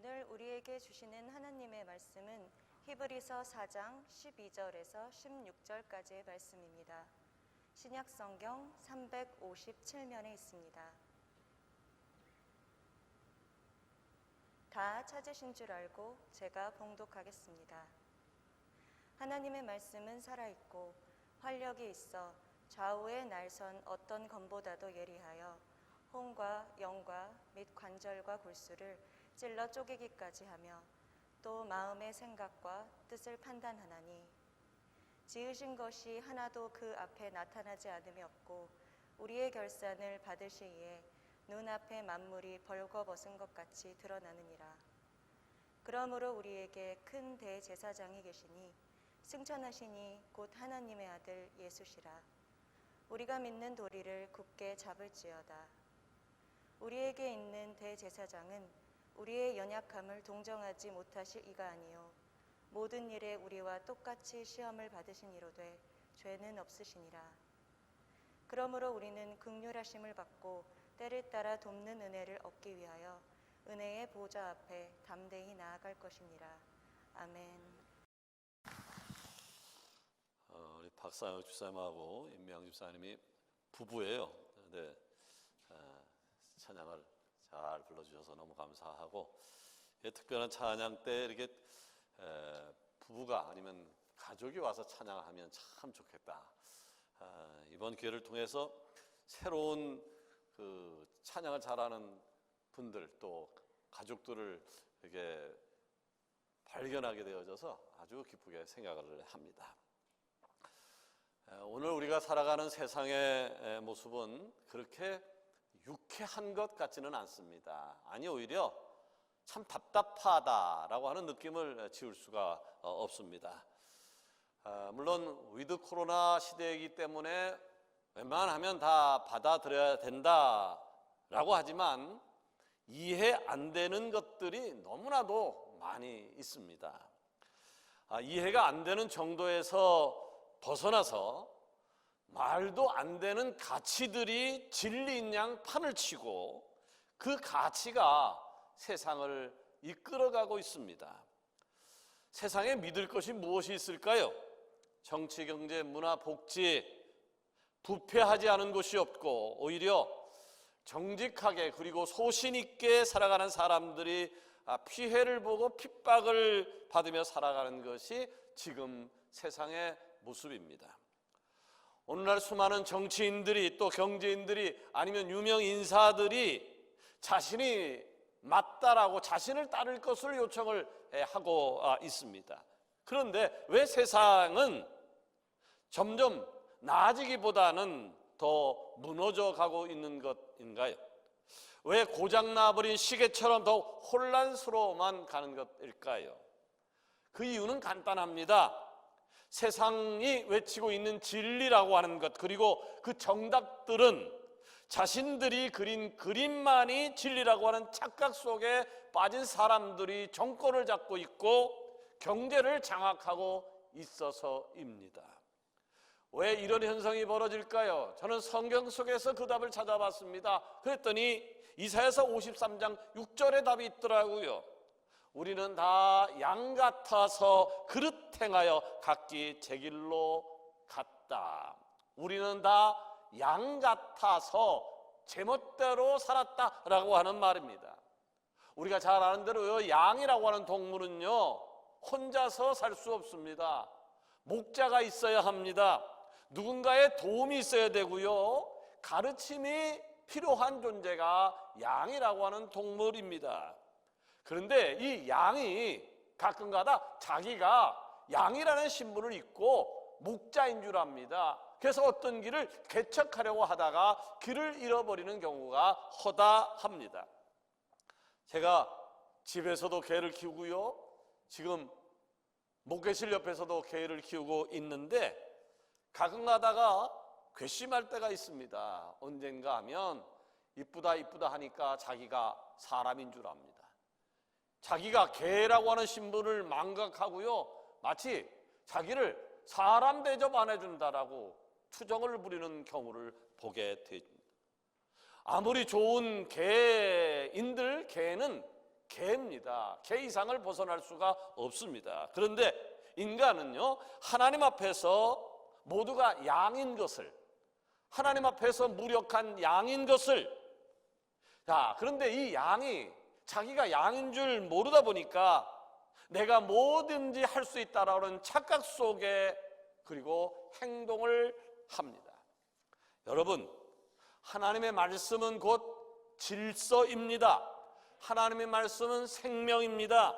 오늘 우리에게 주시는 하나님의 말씀은 히브리서 4장 12절에서 16절까지의 말씀입니다. 신약 성경 357면에 있습니다. 다 찾으신 줄 알고 제가 봉독하겠습니다. 하나님의 말씀은 살아있고 활력이 있어 좌우의 날선 어떤 검보다도 예리하여 혼과 영과 및 관절과 골수를 찔러 쪼개기까지 하며 또 마음의 생각과 뜻을 판단하나니 지으신 것이 하나도 그 앞에 나타나지 않음이 없고 우리의 결산을 받으시기에 눈앞에 만물이 벌거벗은 것 같이 드러나느니라. 그러므로 우리에게 큰 대제사장이 계시니 승천하시니 곧 하나님의 아들 예수시라. 우리가 믿는 도리를 굳게 잡을지어다. 우리에게 있는 대제사장은 우리의 연약함을 동정하지 못하실 이가 아니요 모든 일에 우리와 똑같이 시험을 받으신 이로되 죄는 없으시니라. 그러므로 우리는 극률하심을 받고 때를 따라 돕는 은혜를 얻기 위하여 은혜의 보좌 앞에 담대히 나아갈 것이니라. 아멘. 어, 우리 박상혁 집사님하고 임명 집사님이 부부예요. 근데 어, 찬양을 잘 불러주셔서 너무 감사하고 예, 특별한 찬양 때 이렇게 에, 부부가 아니면 가족이 와서 찬양하면 참 좋겠다. 아, 이번 기회를 통해서 새로운 그 찬양을 잘하는 분들 또 가족들을 이렇게 발견하게 되어져서 아주 기쁘게 생각을 합니다. 에, 오늘 우리가 살아가는 세상의 에, 모습은 그렇게 유쾌한 것 같지는 않습니다. 아니 오히려 참 답답하다라고 하는 느낌을 지울 수가 어, 없습니다. 아, 물론 위드 코로나 시대이기 때문에 웬만하면 다 받아들여야 된다라고 하지만 이해 안 되는 것들이 너무나도 많이 있습니다. 아, 이해가 안 되는 정도에서 벗어나서 말도 안 되는 가치들이 진리인 양 판을 치고 그 가치가 세상을 이끌어가고 있습니다. 세상에 믿을 것이 무엇이 있을까요? 정치, 경제, 문화, 복지, 부패하지 않은 곳이 없고 오히려 정직하게 그리고 소신 있게 살아가는 사람들이 아, 피해를 보고 핍박을 받으며 살아가는 것이 지금 세상의 모습입니다. 오늘날 수많은 정치인들이 또 경제인들이 아니면 유명 인사들이 자신이 맞다라고 자신을 따를 것을 요청을 하고 아, 있습니다. 그런데 왜 세상은 점점 나아지기보다는 더 무너져 가고 있는 것인가요? 왜 고장나버린 시계처럼 더 혼란스러워만 가는 것일까요? 그 이유는 간단합니다. 세상이 외치고 있는 진리라고 하는 것, 그리고 그 정답들은 자신들이 그린 그림만이 진리라고 하는 착각 속에 빠진 사람들이 정권을 잡고 있고 경제를 장악하고 있어서입니다. 왜 이런 현상이 벌어질까요? 저는 성경 속에서 그 답을 찾아봤습니다. 그랬더니 이사야서 53장 6절에 답이 있더라고요. 우리는 다 양 같아서 그릇 행하여 각기 제 길로 갔다. 우리는 다 양 같아서 제멋대로 살았다라고 하는 말입니다. 우리가 잘 아는 대로 양이라고 하는 동물은요 혼자서 살 수 없습니다. 목자가 있어야 합니다. 누군가의 도움이 있어야 되고요. 가르침이 필요한 존재가 양이라고 하는 동물입니다. 그런데 이 양이 가끔가다 자기가 양이라는 신분을 입고 목자인 줄 압니다. 그래서 어떤 길을 개척하려고 하다가 길을 잃어버리는 경우가 허다합니다. 제가 집에서도 개를 키우고요. 지금 목회실 옆에서도 개를 키우고 있는데 가끔 가다가 괘씸할 때가 있습니다. 언젠가 하면 이쁘다 이쁘다 하니까 자기가 사람인 줄 압니다. 자기가 개라고 하는 신분을 망각하고요. 마치 자기를 사람 대접 안 해준다라고 투정을 부리는 경우를 보게 됩니다. 아무리 좋은 개인들, 개는 개입니다. 개 이상을 벗어날 수가 없습니다. 그런데 인간은요, 하나님 앞에서 모두가 양인 것을, 하나님 앞에서 무력한 양인 것을, 자, 그런데 이 양이 자기가 양인 줄 모르다 보니까 내가 뭐든지 할 수 있다라는 착각 속에 그리고 행동을 합니다. 여러분, 하나님의 말씀은 곧 질서입니다. 하나님의 말씀은 생명입니다.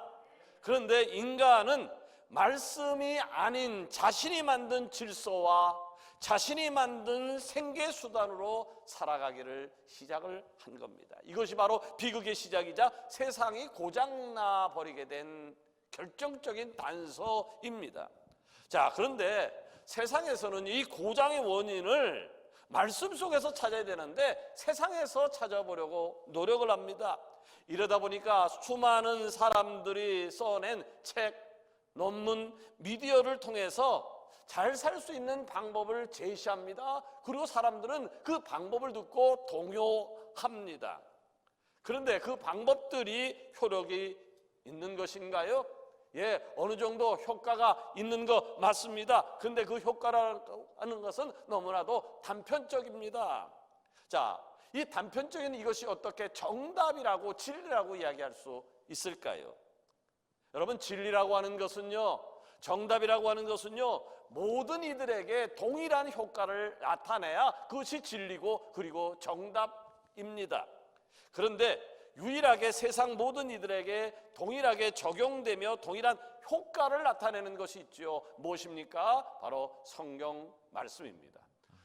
그런데 인간은 말씀이 아닌 자신이 만든 질서와 자신이 만든 생계 수단으로 살아가기를 시작을 한 겁니다. 이것이 바로 비극의 시작이자 세상이 고장나 버리게 된 결정적인 단서입니다. 자, 그런데 세상에서는 이 고장의 원인을 말씀 속에서 찾아야 되는데 세상에서 찾아보려고 노력을 합니다. 이러다 보니까 수많은 사람들이 써낸 책, 논문, 미디어를 통해서 잘 살 수 있는 방법을 제시합니다. 그리고 사람들은 그 방법을 듣고 동요합니다. 그런데 그 방법들이 효력이 있는 것인가요? 예, 어느 정도 효과가 있는 거 맞습니다. 근데 그 효과라는 것은 너무나도 단편적입니다. 자, 이 단편적인 이것이 어떻게 정답이라고 진리라고 이야기할 수 있을까요? 여러분, 진리라고 하는 것은요, 정답이라고 하는 것은요, 모든 이들에게 동일한 효과를 나타내야 그것이 진리고 그리고 정답입니다. 그런데 유일하게 세상 모든 이들에게 동일하게 적용되며 동일한 효과를 나타내는 것이 있지요. 무엇입니까? 바로 성경 말씀입니다.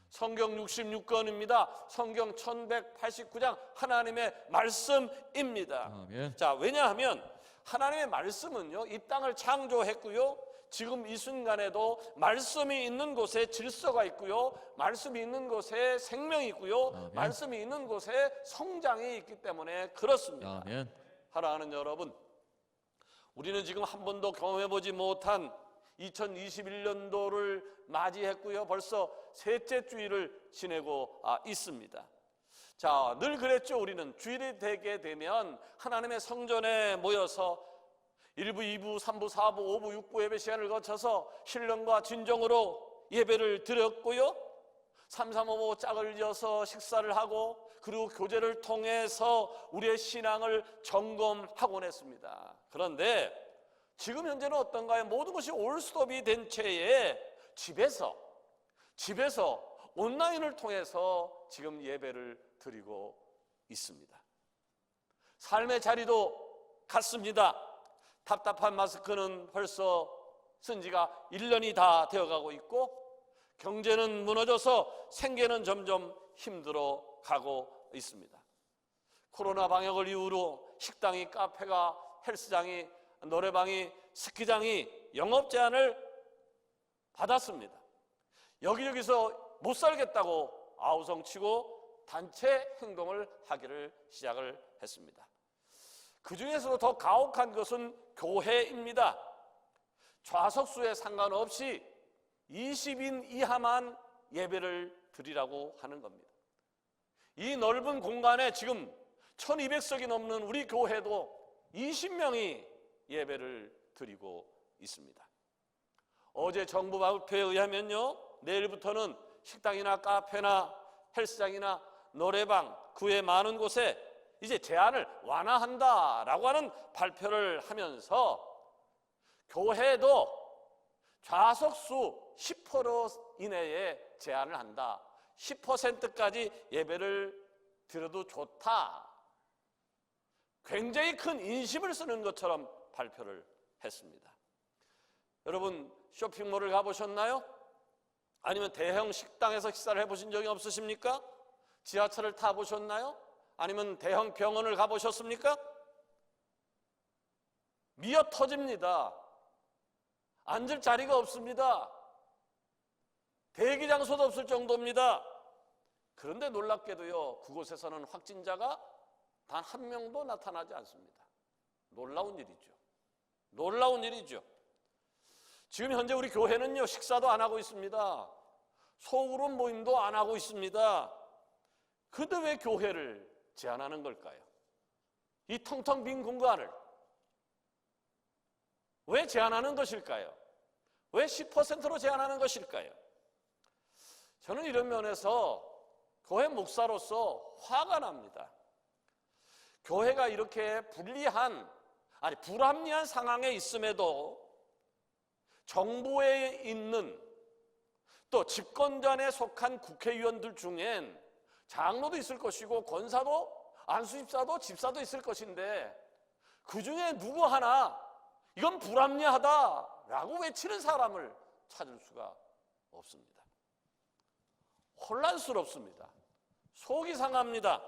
성경 66권입니다. 성경 1189장 하나님의 말씀입니다. 아멘. 자, 왜냐하면 하나님의 말씀은요, 이 땅을 창조했고요. 지금 이 순간에도 말씀이 있는 곳에 질서가 있고요. 말씀이 있는 곳에 생명이 있고요. 아멘. 말씀이 있는 곳에 성장이 있기 때문에 그렇습니다. 아멘. 사랑하는 여러분, 우리는 지금 한 번도 경험해 보지 못한 2021년도를 맞이했고요. 벌써 셋째 주일을 지내고 아, 있습니다. 자, 늘 그랬죠. 우리는 주일이 되게 되면 하나님의 성전에 모여서 1부, 2부, 3부, 4부, 5부, 6부 예배 시간을 거쳐서 신령과 진정으로 예배를 드렸고요. 3, 3, 5, 5 짝을 지어서 식사를 하고 그리고 교제를 통해서 우리의 신앙을 점검하곤 했습니다. 그런데 지금 현재는 어떤가요? 모든 것이 올스톱이 된 채에 집에서 집에서 온라인을 통해서 지금 예배를 드리고 있습니다. 삶의 자리도 같습니다. 답답한 마스크는 벌써 쓴 지가 1년이 다 되어가고 있고 경제는 무너져서 생계는 점점 힘들어 가고 있습니다. 코로나 방역을 이유로 식당이 카페가 헬스장이 노래방이 스키장이 영업 제한을 받았습니다. 여기저기서 못 살겠다고 아우성치고 단체 행동을 하기를 시작을 했습니다. 그 중에서도 더 가혹한 것은 교회입니다. 좌석수에 상관없이 20인 이하만 예배를 드리라고 하는 겁니다. 이 넓은 공간에 지금 1200석이 넘는 우리 교회도 20명이 예배를 드리고 있습니다. 어제 정부 발표에 의하면요, 내일부터는 식당이나 카페나 헬스장이나 노래방, 그외 많은 곳에 이제 제한을 완화한다라고 하는 발표를 하면서 교회도 좌석수 10% 이내에 제한을 한다. 10%까지 예배를 드려도 좋다. 굉장히 큰 인심을 쓰는 것처럼 발표를 했습니다. 여러분 쇼핑몰을 가보셨나요? 아니면 대형 식당에서 식사를 해보신 적이 없으십니까? 지하철을 타보셨나요? 아니면 대형 병원을 가보셨습니까? 미어 터집니다. 앉을 자리가 없습니다. 대기 장소도 없을 정도입니다. 그런데 놀랍게도요, 그곳에서는 확진자가 단 한 명도 나타나지 않습니다. 놀라운 일이죠. 놀라운 일이죠. 지금 현재 우리 교회는요, 식사도 안 하고 있습니다. 소그룹 모임도 안 하고 있습니다. 근데 왜 교회를 제한하는 걸까요? 이 텅텅 빈 공간을 왜 제한하는 것일까요? 왜 10%로 제한하는 것일까요? 저는 이런 면에서 교회 목사로서 화가 납니다. 교회가 이렇게 불리한, 아니, 불합리한 상황에 있음에도 정부에 있는 또 집권전에 속한 국회의원들 중엔 장로도 있을 것이고 권사도 안수집사도 집사도 있을 것인데 그 중에 누구 하나 이건 불합리하다라고 외치는 사람을 찾을 수가 없습니다. 혼란스럽습니다. 속이 상합니다.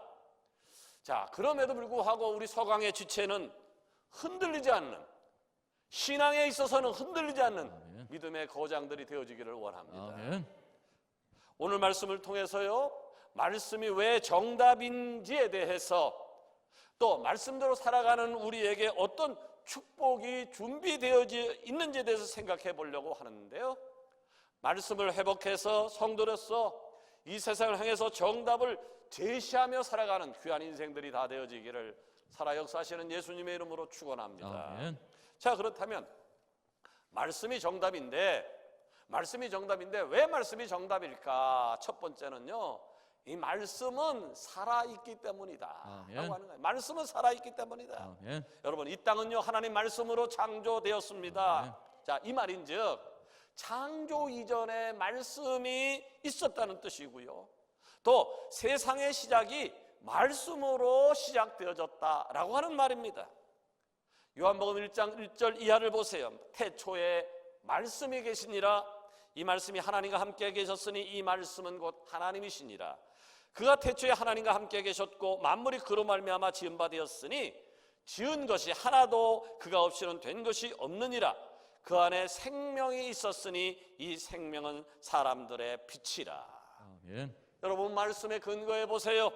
자, 그럼에도 불구하고 우리 서강의 지체는 흔들리지 않는 신앙에 있어서는 흔들리지 않는 아멘. 믿음의 거장들이 되어지기를 원합니다. 아멘. 오늘 말씀을 통해서요, 말씀이 왜 정답인지에 대해서 또 말씀대로 살아가는 우리에게 어떤 축복이 준비되어져 있는지에 대해서 생각해 보려고 하는데요. 말씀을 회복해서 성도로서 이 세상을 향해서 정답을 제시하며 살아가는 귀한 인생들이 다 되어지기를 살아 역사하시는 예수님의 이름으로 축원합니다. 자, 그렇다면 말씀이 정답인데 말씀이 정답인데 왜 말씀이 정답일까? 첫 번째는요. 이 말씀은 살아 있기 때문이다. 아멘. 라고 하는 거예요. 말씀은 살아 있기 때문이다. 아멘. 여러분, 이 땅은요. 하나님 말씀으로 창조되었습니다. 아멘. 자, 이 말인 즉 창조 이전에 말씀이 있었다는 뜻이고요. 또 세상의 시작이 말씀으로 시작되어졌다라고 하는 말입니다. 요한복음 1장 1절 이하를 보세요. 태초에 말씀이 계시니라 이 말씀이 하나님과 함께 계셨으니 이 말씀은 곧 하나님이시니라. 그가 태초에 하나님과 함께 계셨고 만물이 그로 말미암아 지은 바 되었으니 지은 것이 하나도 그가 없이는 된 것이 없느니라. 그 안에 생명이 있었으니 이 생명은 사람들의 빛이라. 아멘. 여러분 말씀에 근거해 보세요.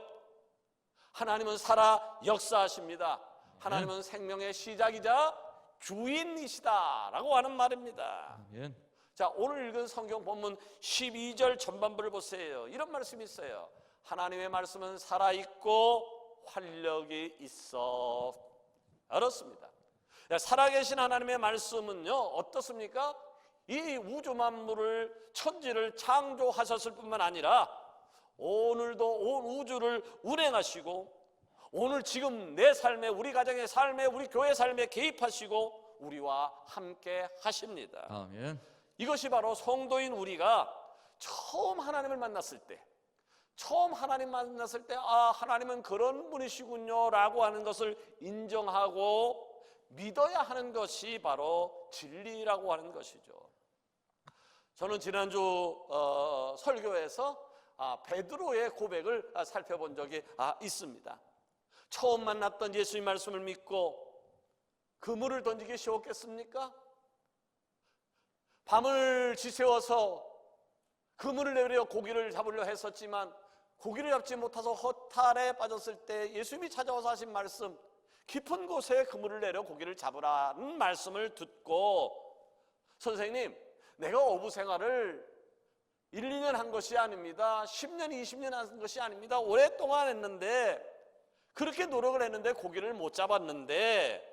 하나님은 살아 역사하십니다. 하나님은 생명의 시작이자 주인이시다라고 하는 말입니다. 아멘. 자, 오늘 읽은 성경 본문 12절 전반부를 보세요. 이런 말씀이 있어요. 하나님의 말씀은 살아 있고 활력이 있어. 알았습니다. 야, 살아계신 하나님의 말씀은요, 어떻습니까? 이 우주 만물을 천지를 창조하셨을 뿐만 아니라 오늘도 온 우주를 운행하시고 오늘 지금 내 삶에 우리 가정의 삶에 우리 교회 삶에 개입하시고 우리와 함께 하십니다. 아멘. 이것이 바로 성도인 우리가 처음 하나님을 만났을 때, 처음 하나님 만났을 때, 아, 하나님은 그런 분이시군요 라고 하는 것을 인정하고 믿어야 하는 것이 바로 진리라고 하는 것이죠. 저는 지난주 어, 설교에서 아, 베드로의 고백을 아, 살펴본 적이 아, 있습니다. 처음 만났던 예수의 말씀을 믿고 그물을 던지기 쉬웠겠습니까? 밤을 지새워서 그물을 내려 고기를 잡으려 했었지만 고기를 잡지 못해서 허탈에 빠졌을 때 예수님이 찾아와서 하신 말씀 깊은 곳에 그물을 내려 고기를 잡으라는 말씀을 듣고 선생님 내가 어부 생활을 1, 2년 한 것이 아닙니다. 10년, 20년 한 것이 아닙니다. 오랫동안 했는데 그렇게 노력을 했는데 고기를 못 잡았는데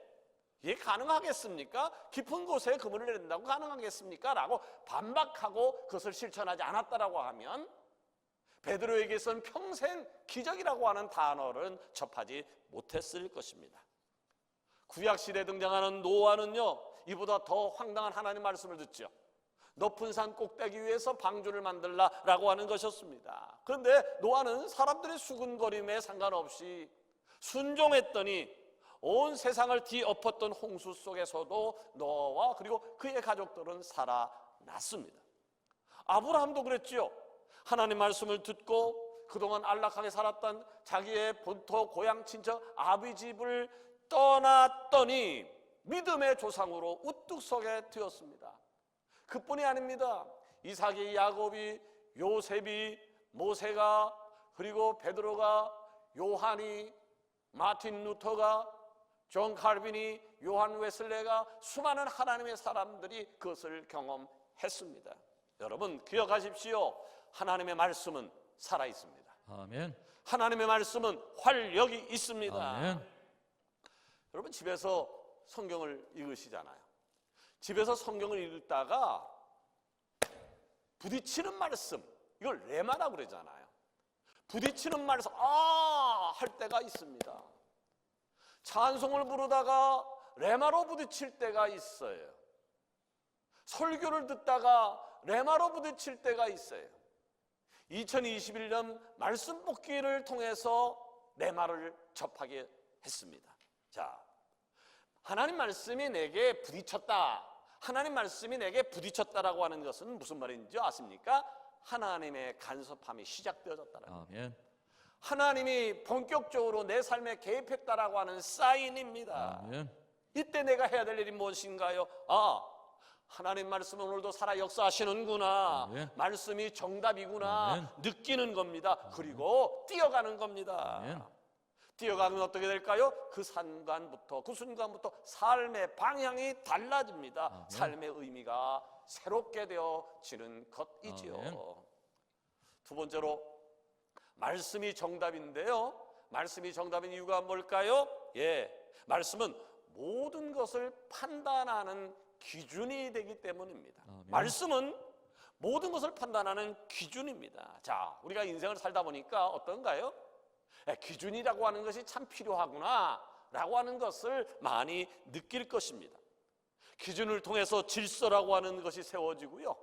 이게 가능하겠습니까? 깊은 곳에 그물을 내린다고 가능하겠습니까? 라고 반박하고 그것을 실천하지 않았다라고 하면 베드로에게선 평생 기적이라고 하는 단어를 접하지 못했을 것입니다. 구약 시대에 등장하는 노아는요, 이보다 더 황당한 하나님 말씀을 듣죠. 높은 산 꼭대기 위에서 방주를 만들라라고 하는 것이었습니다. 그런데 노아는 사람들의 수군거림에 상관없이 순종했더니 온 세상을 뒤엎었던 홍수 속에서도 노아와 그리고 그의 가족들은 살아났습니다. 아브라함도 그랬지요. 하나님 말씀을 듣고 그동안 안락하게 살았던 자기의 본토 고향 친척 아비 집을 떠났더니 믿음의 조상으로 우뚝 서게 되었습니다. 그뿐이 아닙니다. 이삭이 야곱이 요셉이 모세가 그리고 베드로가 요한이 마틴 루터가 존 칼빈이 요한 웨슬레가 수많은 하나님의 사람들이 그것을 경험했습니다. 여러분 기억하십시오. 하나님의 말씀은 살아 있습니다. 아멘. 하나님의 말씀은 활력이 있습니다. 아멘. 여러분 집에서 성경을 읽으시잖아요. 집에서 성경을 읽다가 부딪히는 말씀 이걸 레마라고 그러잖아요. 부딪히는 말씀 아할 때가 있습니다. 찬송을 부르다가 레마로 부딪힐 때가 있어요. 설교를 듣다가 레마로 부딪힐 때가 있어요. 2021년 말씀 뽑기를 통해서 레마를 접하게 했습니다. 자, 하나님 말씀이 내게 부딪혔다. 하나님 말씀이 내게 부딪혔다라고 하는 것은 무슨 말인지 아십니까? 하나님의 간섭함이 시작되어졌다는 거. 아멘. 하나님이 본격적으로 내 삶에 개입했다라고 하는 사인입니다. 이때 내가 해야 될 일이 무엇인가요? 아, 하나님 말씀은 오늘도 살아 역사하시는구나. 아멘. 말씀이 정답이구나. 느끼는 겁니다. 그리고 뛰어가는 겁니다. 뛰어가면 어떻게 될까요? 그 순간부터 그 순간부터 삶의 방향이 달라집니다. 삶의 의미가 새롭게 되어지는 것이지요. 두 번째로 말씀이 정답인데요. 말씀이 정답인 이유가 뭘까요? 예. 말씀은 모든 것을 판단하는 기준이 되기 때문입니다. 아멘. 말씀은 모든 것을 판단하는 기준입니다. 자, 우리가 인생을 살다 보니까 어떤가요? 예, 기준이라고 하는 것이 참 필요하구나 라고 하는 것을 많이 느낄 것입니다. 기준을 통해서 질서라고 하는 것이 세워지고요.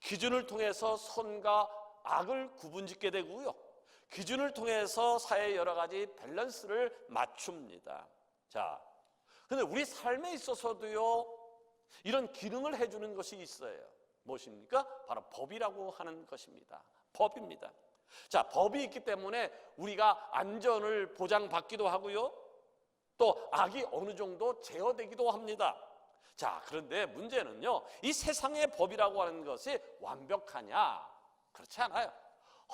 기준을 통해서 선과 악을 구분짓게 되고요. 기준을 통해서 사회의 여러 가지 밸런스를 맞춥니다. 자, 근데 우리 삶에 있어서도요, 이런 기능을 해주는 것이 있어요. 무엇입니까? 바로 법이라고 하는 것입니다. 법입니다. 자, 법이 있기 때문에 우리가 안전을 보장받기도 하고요. 또 악이 어느 정도 제어되기도 합니다. 자, 그런데 문제는요, 이 세상의 법이라고 하는 것이 완벽하냐? 그렇지 않아요.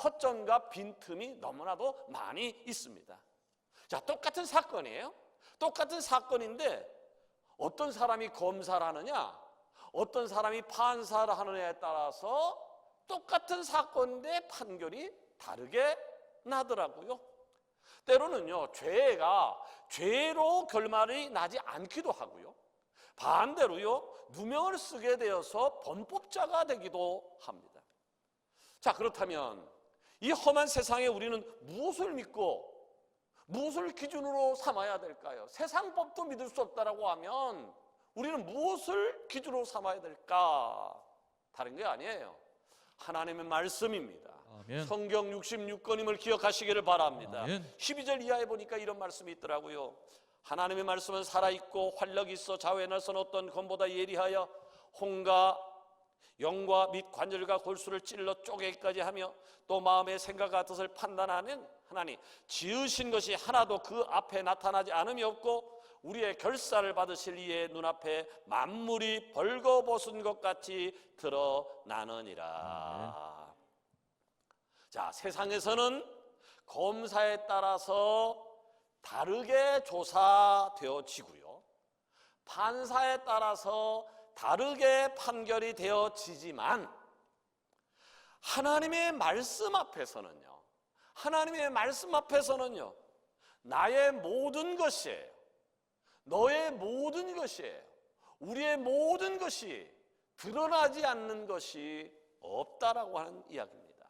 허점과 빈틈이 너무나도 많이 있습니다. 자, 똑같은 사건이에요. 똑같은 사건인데 어떤 사람이 검사를 하느냐, 어떤 사람이 판사를 하느냐에 따라서 똑같은 사건인데 판결이 다르게 나더라고요. 때로는요, 죄가 죄로 결말이 나지 않기도 하고요. 반대로요, 누명을 쓰게 되어서 범법자가 되기도 합니다. 자, 그렇다면 이 험한 세상에 우리는 무엇을 믿고 무엇을 기준으로 삼아야 될까요? 세상 법도 믿을 수 없다라고 하면 우리는 무엇을 기준으로 삼아야 될까? 다른 게 아니에요. 하나님의 말씀입니다. 아멘. 성경 66권임을 기억하시기를 바랍니다. 아멘. 12절 이하에 보니까 이런 말씀이 있더라고요. 하나님의 말씀은 살아있고 활력이 있어 좌우에 날선 어떤 검보다 예리하여 홍과 영과 및 관절과 골수를 찔러 쪼개기까지 하며 또 마음의 생각과 뜻을 판단하는 하나님 지으신 것이 하나도 그 앞에 나타나지 않음이 없고 우리의 결사를 받으실 이의 눈앞에 만물이 벌거벗은 것 같이 드러나느니라. 자, 세상에서는 검사에 따라서 다르게 조사되어지고요. 판사에 따라서 다르게 판결이 되어지지만 하나님의 말씀 앞에서는요. 하나님의 말씀 앞에서는요. 나의 모든 것이에요. 너의 모든 것이에요. 우리의 모든 것이 드러나지 않는 것이 없다라고 하는 이야기입니다.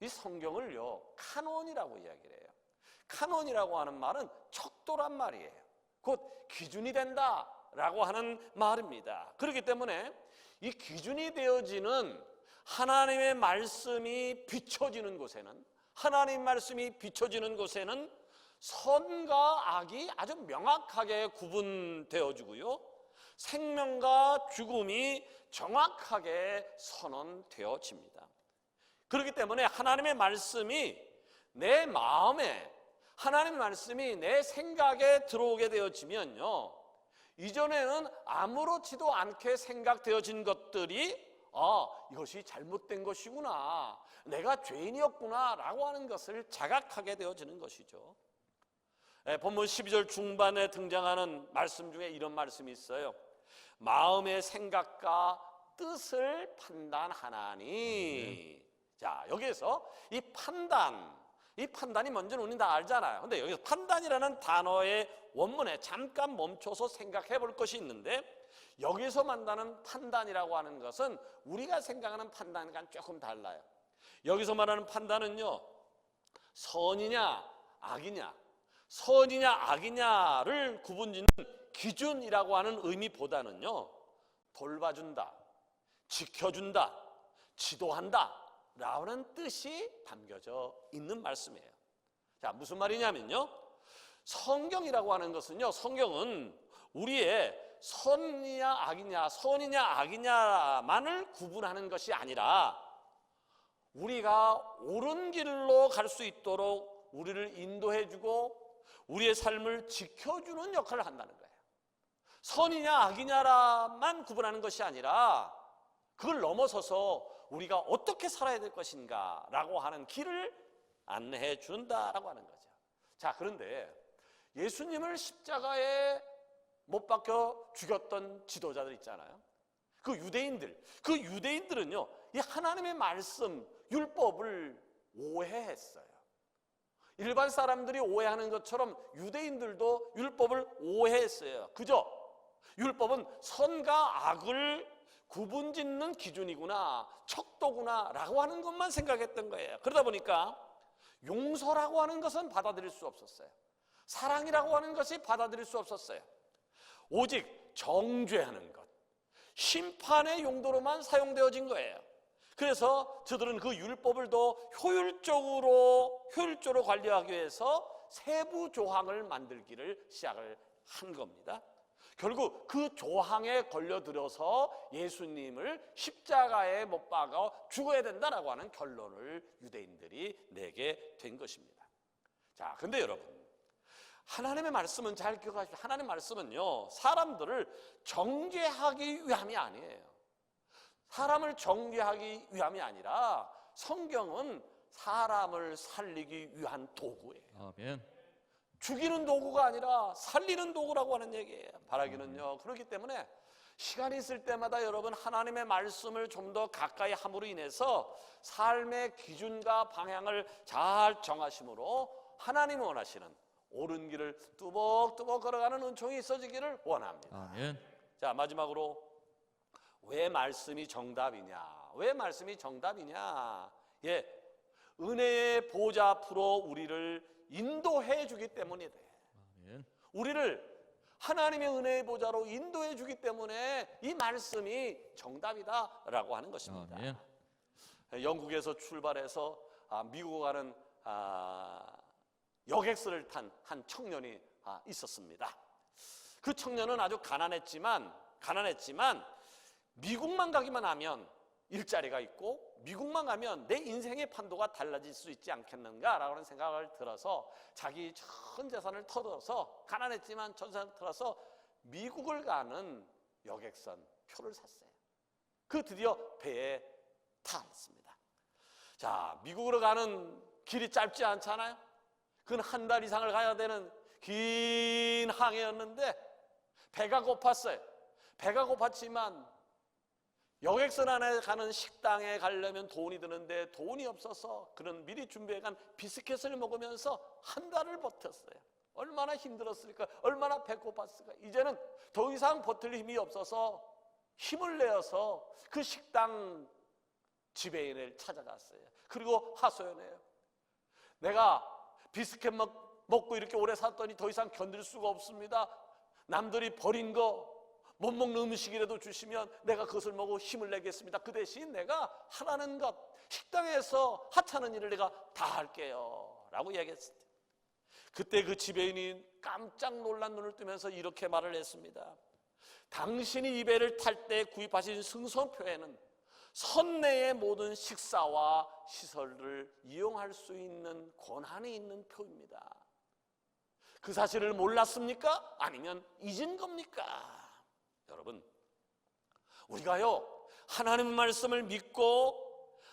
이 성경을요, 카논이라고 이야기를 해요. 카논이라고 하는 말은 척도란 말이에요. 곧 기준이 된다 라고 하는 말입니다. 그렇기 때문에 이 기준이 되어지는 하나님의 말씀이 비춰지는 곳에는 하나님 말씀이 비춰지는 곳에는 선과 악이 아주 명확하게 구분되어지고요. 생명과 죽음이 정확하게 선언되어집니다. 그렇기 때문에 하나님의 말씀이 내 마음에 하나님의 말씀이 내 생각에 들어오게 되어지면요. 이전에는 아무렇지도 않게 생각되어진 것들이 아, 이것이 잘못된 것이구나. 내가 죄인이었구나. 라고 하는 것을 자각하게 되어지는 것이죠. 예, 본문 12절 중반에 등장하는 말씀 중에 이런 말씀이 있어요. 마음의 생각과 뜻을 판단하나니. 자, 여기에서 이 판단, 이 판단이 뭔지는 우리는 다 알잖아요. 근데 여기서 판단이라는 단어의 원문에 잠깐 멈춰서 생각해 볼 것이 있는데 여기서 만나는 판단이라고 하는 것은 우리가 생각하는 판단과 조금 달라요. 여기서 말하는 판단은요. 선이냐 악이냐 선이냐 악이냐를 구분짓는 기준이라고 하는 의미보다는요. 돌봐준다. 지켜준다. 지도한다. 라는 뜻이 담겨져 있는 말씀이에요. 자, 무슨 말이냐면요. 성경이라고 하는 것은요. 성경은 우리의 선이냐 악이냐, 선이냐 악이냐만을 구분하는 것이 아니라 우리가 옳은 길로 갈 수 있도록 우리를 인도해 주고 우리의 삶을 지켜주는 역할을 한다는 거예요. 선이냐 악이냐만 구분하는 것이 아니라 그걸 넘어서서 우리가 어떻게 살아야 될 것인가라고 하는 길을 안내해 준다라고 하는 거죠. 자, 그런데 예수님을 십자가에 못 박혀 죽였던 지도자들 있잖아요. 그 유대인들, 그 유대인들은요, 이 하나님의 말씀, 율법을 오해했어요. 일반 사람들이 오해하는 것처럼 유대인들도 율법을 오해했어요. 그죠? 율법은 선과 악을 구분 짓는 기준이구나, 척도구나, 라고 하는 것만 생각했던 거예요. 그러다 보니까 용서라고 하는 것은 받아들일 수 없었어요. 사랑이라고 하는 것이 받아들일 수 없었어요. 오직 정죄하는 것, 심판의 용도로만 사용되어진 거예요. 그래서 저들은 그 율법을 더 효율적으로 효율적으로 관리하기 위해서 세부 조항을 만들기를 시작을 한 겁니다. 결국 그 조항에 걸려들어서 예수님을 십자가에 못 박아 죽어야 된다라고 하는 결론을 유대인들이 내게 된 것입니다. 자, 근데 여러분, 하나님의 말씀은 잘 기억하십시오. 하나님의 말씀은요, 사람들을 정죄하기 위함이 아니에요. 사람을 정죄하기 위함이 아니라 성경은 사람을 살리기 위한 도구예요. 아멘. 죽이는 도구가 아니라 살리는 도구라고 하는 얘기예요. 바라기는요. 그렇기 때문에 시간이 있을 때마다 여러분 하나님의 말씀을 좀 더 가까이 함으로 인해서 삶의 기준과 방향을 잘 정하심으로 하나님 원하시는 옳은 길을 뚜벅뚜벅 걸어가는 은총이 있어지기를 원합니다. 아멘. 자, 마지막으로 왜 말씀이 정답이냐? 왜 말씀이 정답이냐? 예. 은혜의 보좌 앞으로 우리를 인도해 주기 때문이다. 아멘. 우리를 하나님의 은혜의 보좌로 인도해 주기 때문에 이 말씀이 정답이다라고 하는 것입니다. 아멘. 영국에서 출발해서 아, 미국 가는 아, 여객선을 탄 한 청년이 아, 있었습니다. 그 청년은 아주 가난했지만 가난했지만 미국만 가기만 하면 일자리가 있고 미국만 가면 내 인생의 판도가 달라질 수 있지 않겠는가라고 하는 생각을 들어서 자기 전 재산을 털어서 가난했지만 전 재산을 털어서 미국을 가는 여객선 표를 샀어요. 그 드디어 배에 탔습니다. 자, 미국으로 가는 길이 짧지 않잖아요. 그건 한 달 이상을 가야 되는 긴 항해였는데 배가 고팠어요. 배가 고팠지만 여객선 안에 가는 식당에 가려면 돈이 드는데 돈이 없어서 그는 미리 준비해간 비스켓을 먹으면서 한 달을 버텼어요. 얼마나 힘들었을까? 얼마나 배고팠을까? 이제는 더 이상 버틸 힘이 없어서 힘을 내어서 그 식당 지배인을 찾아갔어요. 그리고 하소연해요. 내가 비스켓 먹, 먹고 이렇게 오래 살더니 더 이상 견딜 수가 없습니다. 남들이 버린 거 못 먹는 음식이라도 주시면 내가 그것을 먹고 힘을 내겠습니다. 그 대신 내가 하라는 것 식당에서 하찮은 일을 내가 다 할게요. 라고 이야기했을 때 그때 그 지배인이 깜짝 놀란 눈을 뜨면서 이렇게 말을 했습니다. 당신이 이 배를 탈 때 구입하신 승선표에는 선내의 모든 식사와 시설을 이용할 수 있는 권한이 있는 표입니다. 그 사실을 몰랐습니까? 아니면 잊은 겁니까? 여러분, 우리가요, 하나님 말씀을 믿고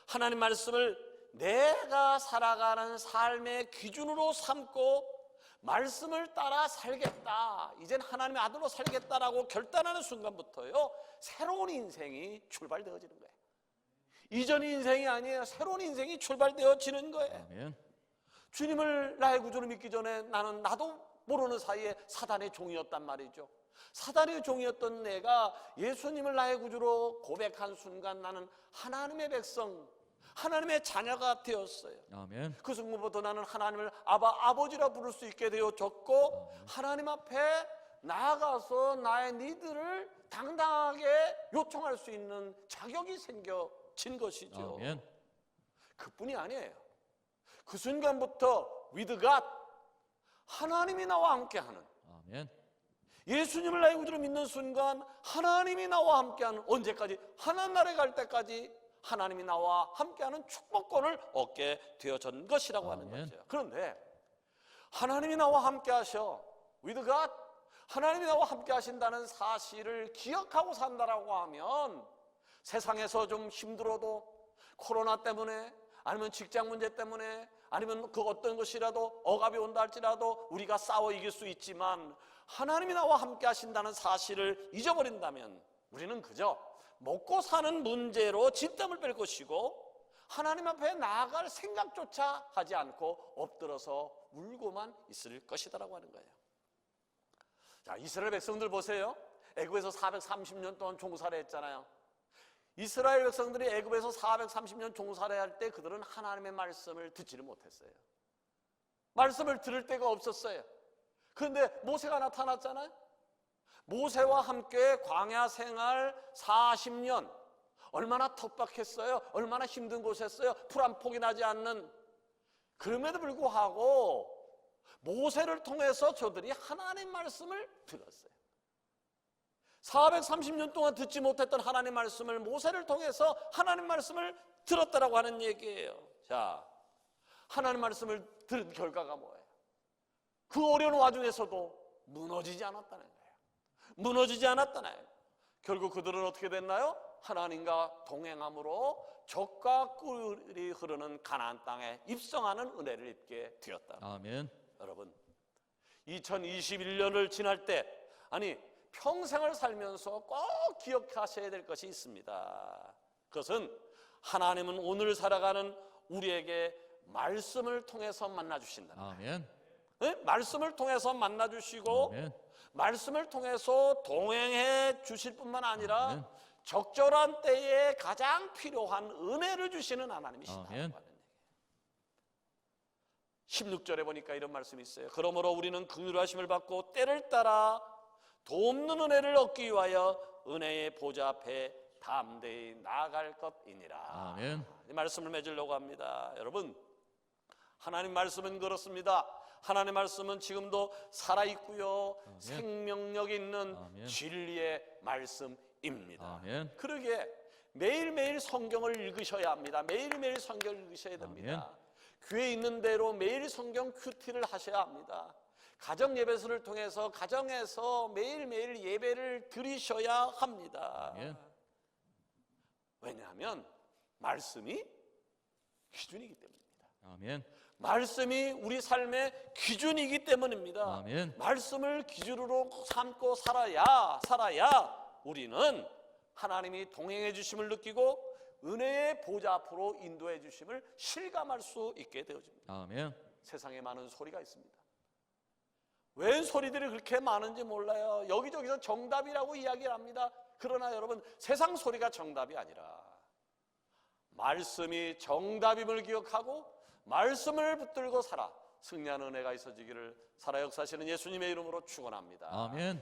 하나님 말씀을 내가 살아가는 삶의 기준으로 삼고 말씀을 따라 살겠다. 이젠 하나님의 아들로 살겠다라고 결단하는 순간부터요, 새로운 인생이 출발되어지는 거예요. 이전 인생이 아니에요. 새로운 인생이 출발되어지는 거예요. 아멘. 주님을 나의 구주로 믿기 전에 나는 나도 모르는 사이에 사단의 종이었단 말이죠. 사단의 종이었던 내가 예수님을 나의 구주로 고백한 순간 나는 하나님의 백성, 하나님의 자녀가 되었어요. 아멘. 그 순간부터 나는 하나님을 아바 아버지라 부를 수 있게 되어졌고 하나님 앞에 나아가서 나의 니들을 당당하게 요청할 수 있는 자격이 생겨 진 것이죠. 아멘. 그뿐이 아니에요. 그 순간부터 with God 하나님이 나와 함께하는 아멘. 예수님을 나의 구주로 믿는 순간 하나님이 나와 함께하는 언제까지 하나님 나라에 갈 때까지 하나님이 나와 함께하는 축복권을 얻게 되어진 것이라고 하는 아멘. 거죠. 그런데 하나님이 나와 함께 하셔 with God 하나님이 나와 함께 하신다는 사실을 기억하고 산다라고 하면 세상에서 좀 힘들어도 코로나 때문에 아니면 직장 문제 때문에 아니면 그 어떤 것이라도 억압이 온다 할지라도 우리가 싸워 이길 수 있지만 하나님이 나와 함께 하신다는 사실을 잊어버린다면 우리는 그저 먹고 사는 문제로 진땀을 뺄 것이고 하나님 앞에 나아갈 생각조차 하지 않고 엎드려서 울고만 있을 것이다라고 하는 거예요. 자, 이스라엘 백성들 보세요. 애굽에서 430년 동안 종살이 했잖아요. 이스라엘 백성들이 애굽에서 430년 종살이 할때 그들은 하나님의 말씀을 듣지를 못했어요. 말씀을 들을 데가 없었어요. 그런데 모세가 나타났잖아요. 모세와 함께 광야 생활 40년 얼마나 턱박했어요. 얼마나 힘든 곳이었어요. 풀 한 폭이 나지 않는 그럼에도 불구하고 모세를 통해서 저들이 하나님 말씀을 들었어요. 430년 동안 듣지 못했던 하나님 말씀을 모세를 통해서 하나님 말씀을 들었다라고 하는 얘기예요. 자, 하나님 말씀을 들은 결과가 뭐예요? 그 어려운 와중에서도 무너지지 않았다는 거예요. 무너지지 않았다는 거예요. 결국 그들은 어떻게 됐나요? 하나님과 동행함으로 적과 꿀이 흐르는 가나안 땅에 입성하는 은혜를 입게 되었다. 아멘. 여러분 2021년을 지날 때 아니 평생을 살면서 꼭 기억하셔야 될 것이 있습니다. 그것은 하나님은 오늘 살아가는 우리에게 말씀을 통해서 만나 주신다. 아멘. 네? 말씀을 통해서 만나 주시고 아멘. 말씀을 통해서 동행해 주실 뿐만 아니라 아멘. 적절한 때에 가장 필요한 은혜를 주시는 하나님이시다. 아멘. 16절에 보니까 이런 말씀이 있어요. 그러므로 우리는 긍휼하심을 받고 때를 따라 돕는 은혜를 얻기 위하여 은혜의 보좌 앞에 담대히 나아갈 것이니라. 아멘. 이 말씀을 맺으려고 합니다. 여러분, 하나님 말씀은 그렇습니다. 하나님 말씀은 지금도 살아 있고요. 아멘. 생명력 있는 아멘. 진리의 말씀입니다. 아멘. 그러게 매일매일 성경을 읽으셔야 합니다. 매일매일 성경을 읽으셔야 됩니다. 교회 있는 대로 매일 성경 큐티를 하셔야 합니다. 가정 예배소를 통해서 가정에서 매일매일 예배를 드리셔야 합니다. 아멘. 왜냐하면 말씀이 기준이기 때문입니다. 아멘. 말씀이 우리 삶의 기준이기 때문입니다. 아멘. 말씀을 기준으로 삼고 살아야 살아야 우리는 하나님이 동행해 주심을 느끼고 은혜의 보좌 앞으로 인도해 주심을 실감할 수 있게 되어집니다. 아멘. 세상에 많은 소리가 있습니다. 웬 소리들이 그렇게 많은지 몰라요. 여기저기서 정답이라고 이야기를 합니다. 그러나 여러분 세상 소리가 정답이 아니라 말씀이 정답임을 기억하고 말씀을 붙들고 살아 승리하는 은혜가 있어지기를 살아 역사하시는 예수님의 이름으로 축원합니다. 아멘.